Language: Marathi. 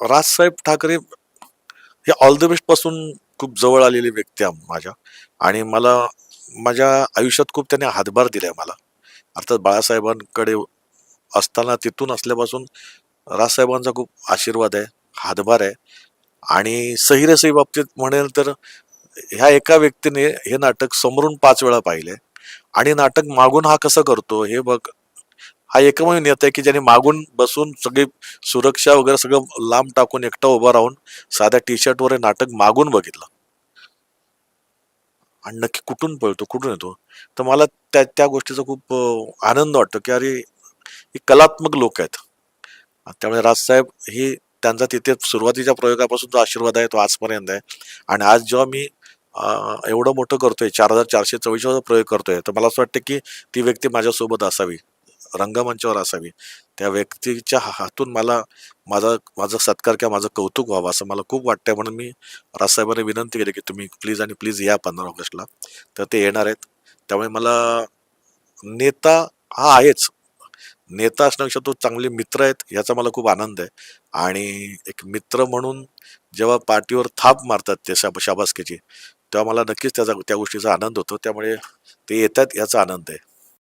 राजसाहेब ठाकरे हे ऑल द बेस्टपासून खूप जवळ आलेली व्यक्ती आहे माझ्या. आणि मला माझ्या आयुष्यात खूप त्याने हातभार दिलाय मला. अर्थात बाळासाहेबांकडे असताना तिथून असल्यापासून राजसाहेबांचा खूप आशीर्वाद आहे हातभार आहे. आणि सही बाबतीत म्हणेल तर ह्या एका व्यक्तीने हे नाटक समोरून पाच वेळा पाहिले आणि नाटक मागून हा कसं करतो हे बघ हा एकमेव नेता आहे की ज्याने मागून बसून सगळी सुरक्षा वगैरे सगळं लांब टाकून एकटा उभा राहून साध्या टी शर्टवर हे नाटक मागून बघितलं. आणि नक्की कुठून पळतो कुठून येतो? तर मला त्या त्या गोष्टीचा खूप आनंद वाटतो की अरे हे कलात्मक लोक आहेत. त्यामुळे राजसाहेब ही त्यांचा तिथे सुरुवातीच्या प्रयोगापासून जो आशीर्वाद आहे तो आजपर्यंत आहे. आणि आज जेव्हा मी एवढं मोठं करतोय चार हजार चारशे चव्वेचाळीसचा प्रयोग करतोय तर मला असं वाटतं की ती व्यक्ती माझ्यासोबत असावी. रंगमंचावर असावी. त्या व्यक्तीच्या हातून मला माझा माझा सत्कार किंवा माझं कौतुक व्हावं असं मला खूप वाटतंय. म्हणून मी राजसाहेबांनी विनंती केली की तुम्ही प्लीज आणि प्लीज या पंधरा ऑगस्टला. तर ते येणार आहेत. त्यामुळे मला नेता हा आहेच. नेता असण्यापेक्षा तो चांगले मित्र आहेत याचा मला खूप आनंद आहे. आणि एक मित्र म्हणून जेव्हा पाठीवर थाप मारतात ते शाब शाबासकीची तेव्हा मला नक्कीच त्याचा त्या गोष्टीचा आनंद होतो. त्यामुळे ते येतात याचा आनंद आहे.